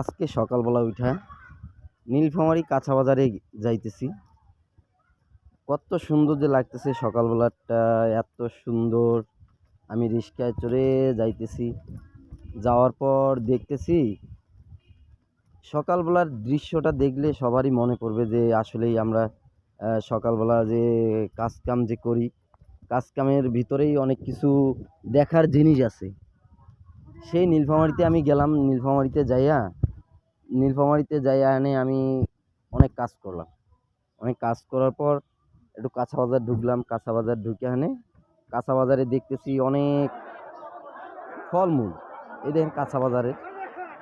আজকে সকালবেলা উঠা নীলফামারী কাঁচা বাজারে যাইতেছি। কত সুন্দর যে লাগতেছে সকালবেলাটা, এত সুন্দর। আমি রিক্সায় চড়ে যাইতেছি। যাওয়ার পর দেখতেছি, সকালবেলার দৃশ্যটা দেখলে সবারই মনে পড়বে যে আসলেই আমরা সকালবেলা যে কাজকাম যে করি, কাজকামের ভিতরেই অনেক কিছু দেখার জিনিস আছে। সেই নীলফামারীতে আমি গেলাম। নীলফামারীতে যাইয়া নীলফামারীতে যাইয়া এনে আমি অনেক কাজ করলাম। অনেক কাজ করার পর একটু কাঁচা বাজার ঢুকলাম, কাঁচা বাজার ঢুকে এনে কাঁচা বাজারে দেখতেছি অনেক ফলমূল। এই দেখেন কাঁচা বাজারে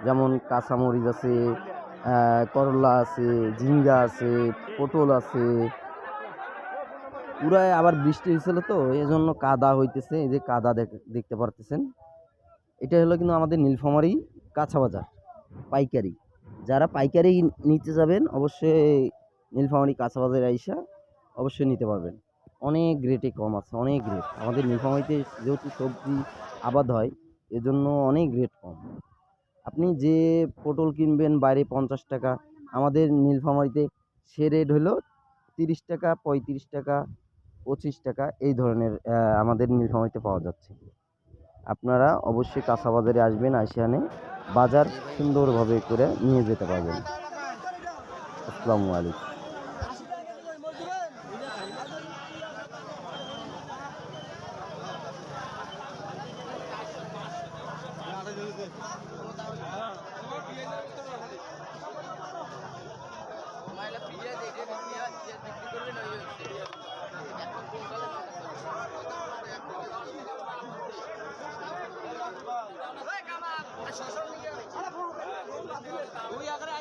যেমন কাঁচামরিচ আছে করলা আছে, ঝিঙ্গা আছে, পটল আছে। পুরায় আবার বৃষ্টি হয়েছিল তো এই জন্য কাদা হইতেছে, এই যে কাদা দেখ- দেখতে পারতেছেন। এটা হলো কিন্তু আমাদের নীলফামারী কাঁচা বাজার, পাইকারি। যারা পাইকারি নিতে যাবেন, অবশ্যই নীলফামারি কাঁচা বাজারে আইসা অবশ্যই নিতে পারবেন। অনেক রেটে কম আছে, অনেক রেট আমাদের নীলফামারিতে যেহেতু সবজি আবাদ হয়, এজন্য অনেক রেট কম। আপনি যে পটল কিনবেন বাইরে পঞ্চাশ টাকা, আমাদের নীলফামারিতে সে রেট হলো তিরিশ টাকা, পঁয়ত্রিশ টাকা, পঁচিশ টাকা, এই ধরনের আমাদের নীলফামারিতে পাওয়া যাচ্ছে। আপনারা অবশ্যই কাঁচা বাজারে আসবেন আসিয়ানে বাজার সুন্দরভাবে করে নিয়ে যেতে পারবেন। আসসালামু আলাইকুম। দুই আগে না